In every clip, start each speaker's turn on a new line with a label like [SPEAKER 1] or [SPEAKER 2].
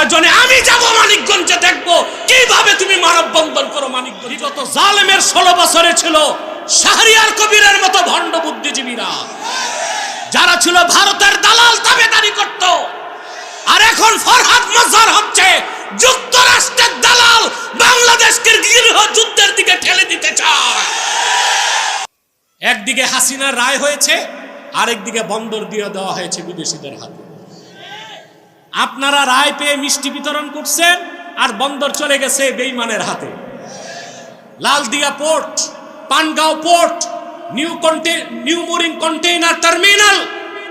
[SPEAKER 1] প্রয়োজনে আমি যাব মানিকগঞ্জে দেখব কীভাবে তুমি মানববন্ধন করো মানিকগঞ্জ। বিগত জালেমের ষোলো বছরে ছিল শাহরিয়ার কবিরের মতো ভণ্ড বুদ্ধিজীবীরা। যারা ছিল ভারতের দালাল তাবেদারি করত। আর এখন ফরহাদ মজার হচ্ছে যুক্তরাষ্ট্রের দালাল বাংলাদেশকে গৃহ যুদ্ধের দিকে ঠেলে দিতে চায়। একদিকে হাসিনার রায় হয়েছে, আরেকদিকে বন্দর দিয়ে দেওয়া হয়েছে বিদেশিদের হাতে। আপনারা রায় পেয়ে মিষ্টি বিতরণ করছেন আর বন্দর চলে গেছে বেইমানের হাতে। Laldia port, Pangaon port, new কন্টে, new mooring container terminal,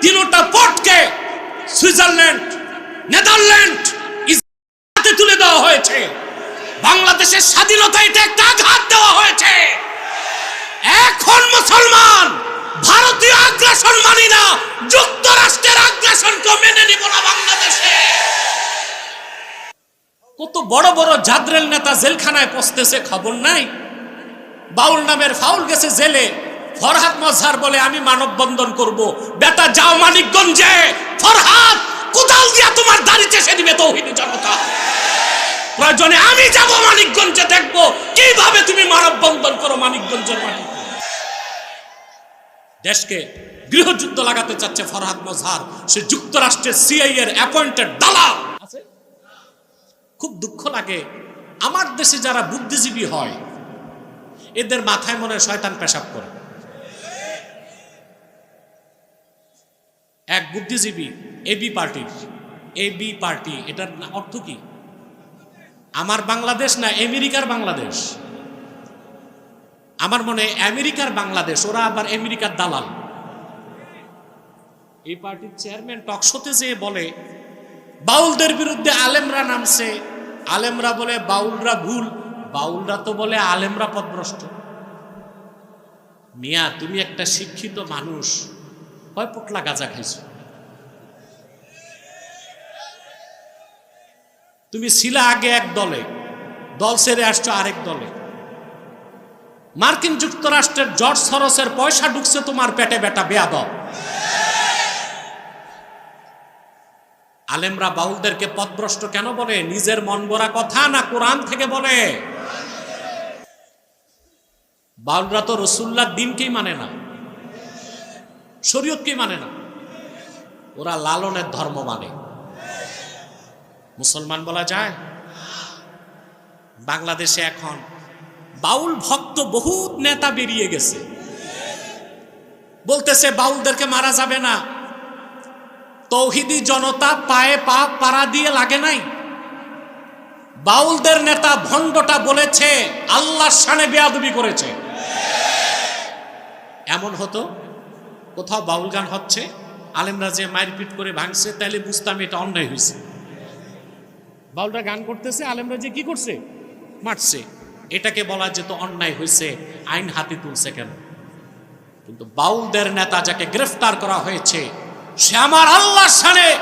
[SPEAKER 1] তিনটা পোর্টকে সুইজারল্যান্ড, নেদারল্যান্ড হাতে তুলে দেওয়া হয়েছে। বাংলাদেশের স্বাধীনতা এটা একটা আঘাত দেওয়া হয়েছে। এখন মুসলমান ভারতীয় আগ্রাসন মানি না, যুক্তরাষ্ট্রের আগ্রাসনকে মেনে নিব না বাংলাদেশে। কত বড় বড় জাদ্রেল নেতা জেলখানায় পচতেছে খবর নাই? বাউল নামের ফাউল গেছে জেলে। ফরহাদ মজহার বলে, আমি মানববন্ধন করব। বেটা, যাও মানিকগঞ্জে। ফরহাদ, কোদাল দিয়া তোমার দাড়ি চেষে দিবে তৌহিদি জনতা। প্রয়োজনে আমি যাব মানিকগঞ্জে দেখব। কীভাবে তুমি মানববন্ধন করো মানিকগঞ্জের মাটি? দেশকে গৃহযুদ্ধ লাগাতে চাচ্ছে ফরহাদ মজহার। সে যুক্তরাষ্ট্রের সিআই এর অ্যাপয়েন্টেড দালাল। আছে? খুব দুঃখ লাগে। আমার দেশে যারা বুদ্ধিজীবী হয়, এদের মাথায় মনে শয়তান পেশাব করে। এক বুদ্ধিজীবী এবি পার্টির এবি পার্টি এটার অর্থ কি? আমার বাংলাদেশ না আমেরিকার বাংলাদেশ? আমার মনে আমেরিকার বাংলাদেশ, ওরা আবার আমেরিকার দালাল। এই পার্টির চেয়ারম্যান টকশোতে যেয়ে বলে, বাউলদের বিরুদ্ধে আলেমরা নামছে, আলেমরা বলে বাউলরা ভুল, বাউলরা তো বলে আলেমরা পদভ্রষ্ট। মিয়া, তুমি একটা শিক্ষিত মানুষ, কয় পোটলা গাঁজা খাইছো? তুমি ছিলা আগে এক দলে, দল ছেড়ে আসছো আরেক দলে। মার্কিন যুক্তরাষ্ট্রের জর্জ সরসের পয়সা ঢুকছে তোমার পেটে, বেটা, বেয়াদব। আলেমরা বাউলদেরকে পথভ্রষ্ট কেন বলে? নিজের মন গড়া কথা না কোরআন থেকে বলে? বাউলরা তো রসুল্লার দিনকেই মানে না, শরীয়তকেই মানে না। ওরা লালনের ধর্ম মানে। মুসলমান বলা যায়, বাংলাদেশে এখন বাউল ভক্ত বহুত নেতা বেরিয়ে গেছে। বলতেছে বাউলদেরকে মারা যাবে না। তৌহিদি জনতা পায়ে পা পাড়া দিয়ে লাগে নাই। বাউলদের নেতা ভণ্ডটা বলেছে আল্লাহর সানে বেয়াদবি করেছে। এমন হতো কোথাও বাউল গান হচ্ছে আলেমরা যে মারপিট করে ভাঙছে তাহলে বুঝতাম এটা অন্যায় হয়েছে বাউলরা গান করতেছে আলেমরা যে কি করছে? মারছে। এটাকে বলা যেত অন্যায় হয়েছে, আইন হাতে তুলছে কেন? কিন্তু বাউলদের নেতা যাকে গ্রেফতার করা হয়েছে, সে আমার আল্লাহর সানে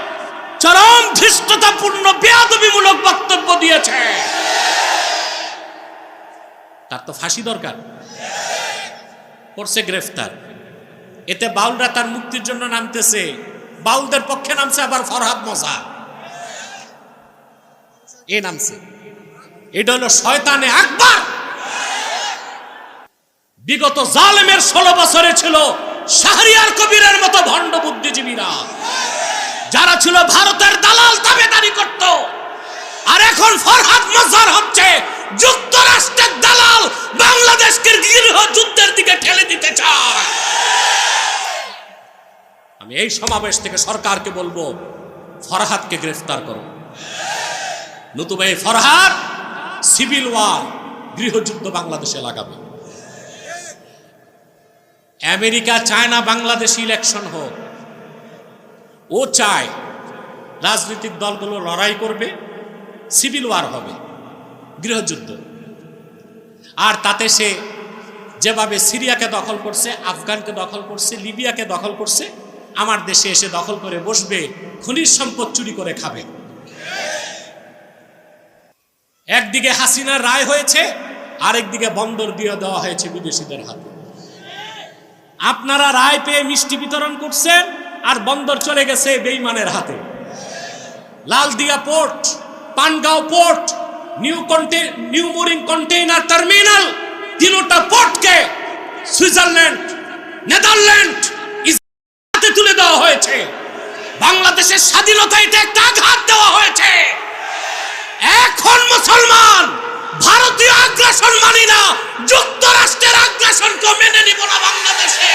[SPEAKER 1] চরম ধৃষ্টতাপূর্ণ, বেয়াদবিমূলক বক্তব্য দিয়েছে। তার তো ফাঁসি দরকার। করছে গ্রেফতার। এতে বাউলরা তার মুক্তির জন্য নামতেছে, বাউলদের পক্ষে নামছে আবার ফরহাদ মজা। এ নামছে। এটা হলো শয়তানে আকবার। বিগত জালেমের ষোলো বছরে ছিল শাহরিয়ার কবিরের মতো ভণ্ড বুদ্ধিজীবীরা। যারা ছিল ভারতের দালাল তাবেদারি করত। আর এখন ফরহাদ মজার হচ্ছে যুক্তরাষ্ট্রের দালাল বাংলাদেশকে গৃহ যুদ্ধের দিকে ঠেলে দিতে চায়। আমি এই সমাবেশ থেকে সরকারকে বলব, ফরহাদকে গ্রেফতার করো। নতুবা এই ফরহাদ সিভিল ওয়ার, গৃহযুদ্ধ বাংলাদেশে লাগাবে। আমেরিকা চায় না বাংলাদেশ ইলেকশন হোক। ও চায় রাজনৈতিক দলগুলো লড়াই করবে, সিভিল ওয়ার হবে, গৃহযুদ্ধ। আর তাতে সে যেভাবে সিরিয়াকে দখল করছে, আফগানকে দখল করছে, লিবিয়াকে দখল করছে, আমার দেশে এসে দখল করে বসবে, খনিজ সম্পদ চুরি করে খাবে। একদিকে হাসিনার রায় হয়েছে, আরেকদিকে বন্দর দিয়ে দেওয়া হয়েছে বিদেশিদের হাতে। আপনারা রায় পেয়ে মিষ্টি বিতরণ করছেন আর বন্দর চলে গেছে বেইমানের হাতে। Laldia port, Pangaon port, new কন্টে, new mooring container terminal, তিনোটা পোর্টকে সুইজারল্যান্ড, নেদারল্যান্ড তুলে দেওয়া হয়েছে। বাংলাদেশের স্বাধীনতা, এটা একটা আঘাত দেওয়া হয়েছে এখন মুসলমান ভারতীয় আগ্রাসন মানি না যুক্তরাষ্ট্রের আগ্রাসনকে মেনে নিব না বাংলাদেশে।